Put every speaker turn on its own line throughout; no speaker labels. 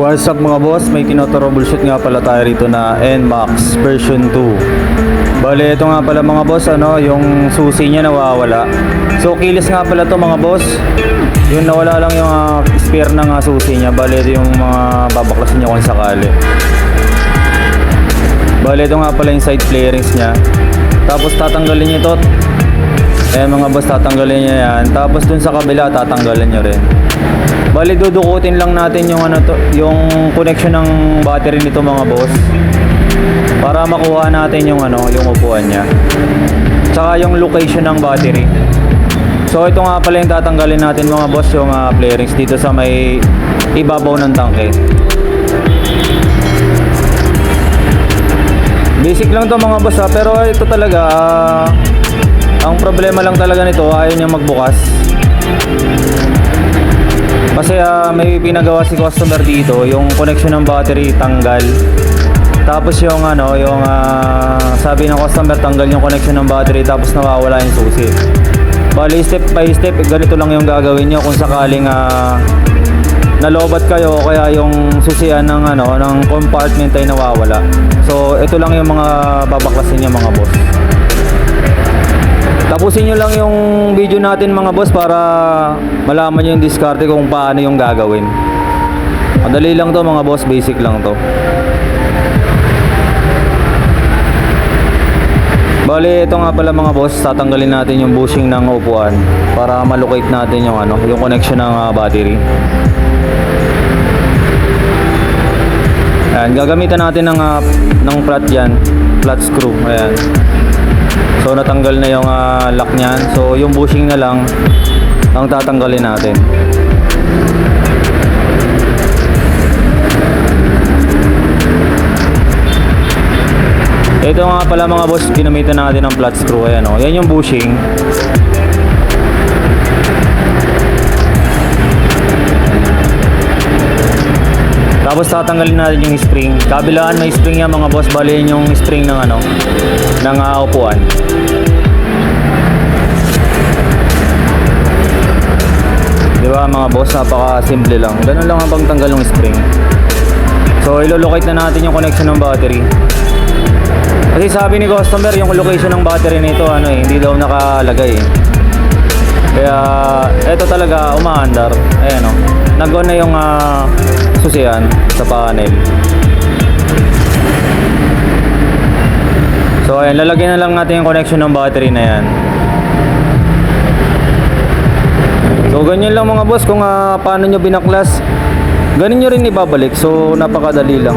What's up mga boss? May tinotroubleshoot nga pala tayo rito na NMAX version 2. Bale, ito nga pala mga boss, ano, yung susi niya nawawala. So, kilis nga pala to mga boss. Yung nawala lang yung ah, spare ng ah, susi niya. Bale, ito yung mga babaklasin niya kung sakali. Bale, ito nga pala yung side flarings niya. Tapos tatanggalin niyo ito. Eh mga boss, tatanggalin niya yan. Tapos dun sa kabila, tatanggalin niyo rin. Bali dudukutin lang natin yung ano to, yung connection ng battery nito mga boss. Para makuha natin yung ano, yung upuan niya. Tsaka yung location ng battery. So ito nga pala yung tatanggalin natin mga boss yung uh, flarings dito sa may ibabaw ng tangke. Basic lang to mga boss ha, pero ito talaga ah, ang problema lang talaga nito ayaw niya magbukas. Kasi ah, may pinagawa si customer dito, yung connection ng battery tanggal. Tapos yung ano, yung ah, sabi ng customer tanggal yung connection ng battery tapos nawawala yung susi. Bali step by step, ganito lang yung gagawin nyo kung sakaling ah, nalobat kayo kaya yung susian ng ano ng compartment ay nawawala. So ito lang yung mga babaklasin niya mga boss. Tapusin nyo lang yung video natin mga boss para malaman nyo yung diskarte kung paano yung gagawin. Madali lang to mga boss, basic lang to. Bali, ito nga pala mga boss, tatanggalin natin yung bushing ng upuan para malocate natin yung ano, yung connection ng ah, battery. Ayan, gagamitan natin ng ah, ng flat yan, flat screw. Ayan. So natanggal na yung ah, lock niyan. So yung bushing na lang ang tatanggalin natin. Ito nga pala mga boss, ginamitan natin ng flat screw. Ayan o. Yan yung bushing. Tapos tatanggalin natin yung spring. Kabilaan may spring yan mga boss. Bali yun yung spring ng ano, ng ah, upuan. Di ba mga boss, napaka simple lang. Ganun lang ang pagtanggal ng spring. So ilolocate na natin yung connection ng battery. Kasi sabi ni customer, yung location ng battery nito ano eh, hindi daw nakalagay eh. Kaya eto talaga umaandar. Ayan o. Nag-on na yung ah, susian sa panel. So ayan, lalagyan na lang natin yung connection ng battery na yan. So ganyan lang mga boss kung ah, paano nyo binaklas. Ganun nyo rin ibabalik. So napakadali lang.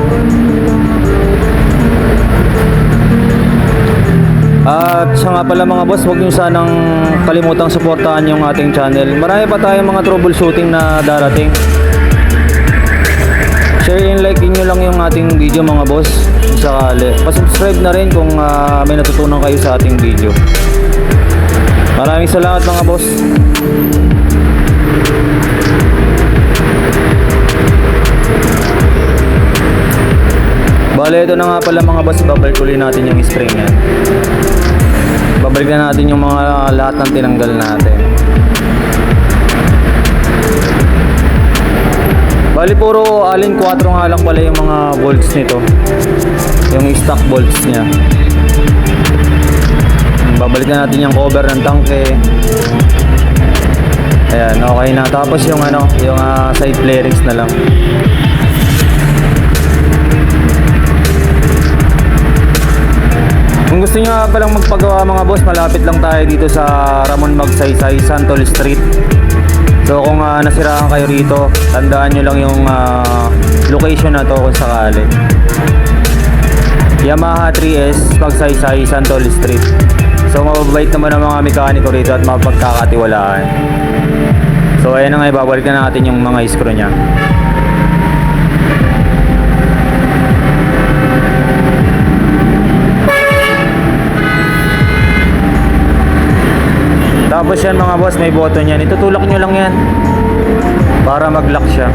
At siya nga pala mga boss, huwag nyo sanang kalimutang suportahan yung ating channel. Marami pa tayong mga troubleshooting na darating. Share and like nyo lang yung ating video mga boss. Sakali. Pasubscribe na rin kung ah, may natutunan kayo sa ating video. Maraming salamat mga boss. Bale, ito na nga pala mga boss, babalik ulit natin yung spring yan. Babalik na natin yung mga lahat ng tinanggal natin. Bali puro alin 4 nga lang pala yung mga bolts nito. Yung stock bolts niya. Babalik na natin yung cover ng tangke. Ayan, okay na. Tapos yung ano, yung ah, side flarings na lang. Kung gusto nyo palang magpagawa mga boss, malapit lang tayo dito sa Ramon Magsaysay, Santol Street. So kung ah, nasiraan kayo rito, tandaan nyo lang yung ah, location na to kung sakali. Yamaha 3S, Magsaysay, Santol Street. So mababait naman ang mga mekaniko rito at mapagkakatiwalaan. So ayan na nga, ibabalik na natin yung mga screw niya. Tapos yan mga boss, may button yan. Itutulak nyo lang yan. Para mag-lock siya.